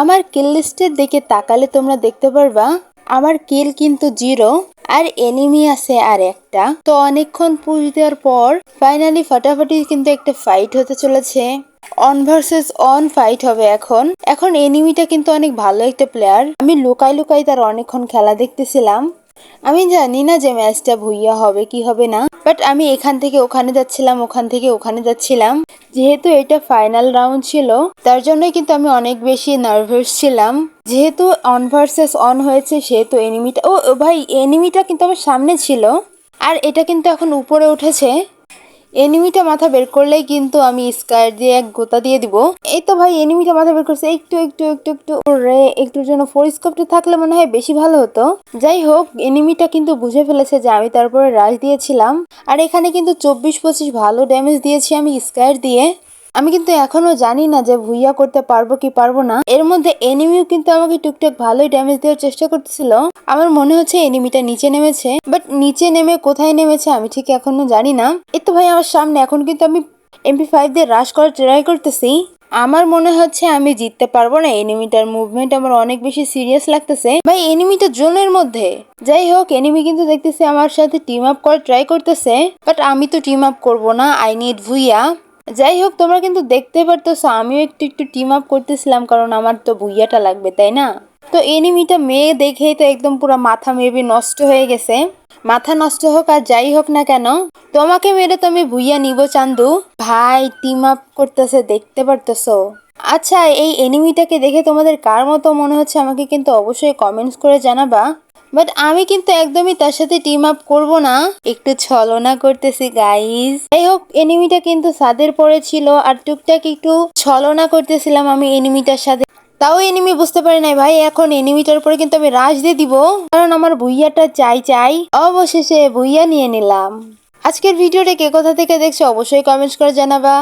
আমার কিল লিস্টের দিকে তাকালে তোমরা দেখতে পারবা, আমার কিল কিন্তু জিরো আর এনিমি আছে আর একটা। তো অনেকক্ষণ পুষ দেওয়ার পর ফাইনালি ফাটাফাটি কিন্তু একটা ফাইট হতে চলেছে। অন ভার্সেস অন ফাইট হবে এখন। এখন এনিমিটা কিন্তু অনেক ভালো একটা প্লেয়ার আমি লুকাই লুকাই তার অনেকক্ষণ খেলা দেখতেছিলাম। আমি জানি না যে ম্যাচটা ভুইয়া হবে, কি হবে না বাট আমি এখান থেকে ওখানে যাচ্ছিলাম, ওখান থেকে ওখানে যাচ্ছিলাম। যেহেতু এটা ফাইনাল রাউন্ড ছিল, তার জন্যই কিন্তু আমি অনেক বেশি নার্ভাস ছিলাম। যেহেতু অন ভার্সেস অন হয়েছে, সেহেতু এনিমিটা ও ভাই এনিমিটা কিন্তু আমার সামনে ছিল। আর এটা কিন্তু এখন উপরে উঠেছে। এনিমিটা মাথা বের করলেই কিন্তু আমি স্কার দিয়ে এক গোতা দিয়ে দিব। এই তো ভাই, এনিমিটা মাথা বের করছে। একটু একটু একটু একটু। রে একটুর জন্য ফোরিস্কোপটা থাকলে মনে হয় বেশি ভালো হতো। যাই হোক, এনিমিটা কিন্তু বুঝে ফেলেছে যে আমি তারপরে রাশ দিয়েছিলাম। আর এখানে কিন্তু চব্বিশ পঁচিশ ভালো ড্যামেজ দিয়েছি আমি স্কার দিয়ে। আমি কিন্তু এখনও জানি না যে ভুইয়া করতে পারব কি পারব না। এর মধ্যে এনিমিও কিন্তু আমাকে টুকটাক ভালোই ড্যামেজ দেওয়ার চেষ্টা করতেছিল। আমার মনে হচ্ছে এনিমিটা নিচে নেমেছে। বাট নিচে নেমে কোথায় নেমেছে আমি ঠিক এখনও জানি না। এই তো ভাই, আমার সামনে এখন কিন্তু আমি এমপি ফাইভ দিয়ে রাশ করার ট্রাই করতেছি। আমার মনে হচ্ছে আমি জিততে পারব না। এনিমিটার মুভমেন্ট আমার অনেক বেশি সিরিয়াস লাগতেছে। ভাই এনিমিটা জোনের মধ্যে। যাই হোক এনিমি কিন্তু দেখতেছি আমার সাথে টিম আপ করার ট্রাই করতেছে। বাট আমি তো টিম আপ করব না। I need Bhuiya. যাই হোক, তোমরা কিন্তু দেখতে পারতেছো, আমিও একটু একটু টিম আপ করতেছিলাম, কারণ আমার তো ভুইয়াটা লাগবে, তাই না? তো এনিমিটা মেয়ে দেখেই তো একদম পুরো মাথা মেবি নষ্ট হয়ে গেছে। মাথা নষ্ট হোক আর যাই হোক না কেন, তোমাকে মেরে তো আমি ভুইয়া নিব, চান্দু। ভাই টিম আপ করতেছে, দেখতে পারতেছো। আচ্ছা এই এনিমিটাকে দেখে তোমাদের কার মতো মনে হচ্ছে, আমাকে কিন্তু অবশ্যই কমেন্টস করে জানাবা। বাট আমি কিন্তু একদমই তার সাথে টিম আপ করব না। একটু ছলনা করতেছি গাইস যাই হোক এনিমিটা কিন্তু সাদের পরে ছিল, আর টুকটাক একটু ছলনা করতেছিলাম আমি এনিমিটার সাথে। তাও এনিমি বুঝতে পারি নাই ভাই, এখন এনিমিটার উপরে কিন্তু আমি রাশ দিয়ে দিব। কারণ আমার ভুইয়াটা চাই চাই। অবশেষে ভুইয়া নিয়ে নিলাম। আজকের ভিডিওটা কে কোথা থেকে দেখছ, অবশ্যই কমেন্টস করে জানাবা।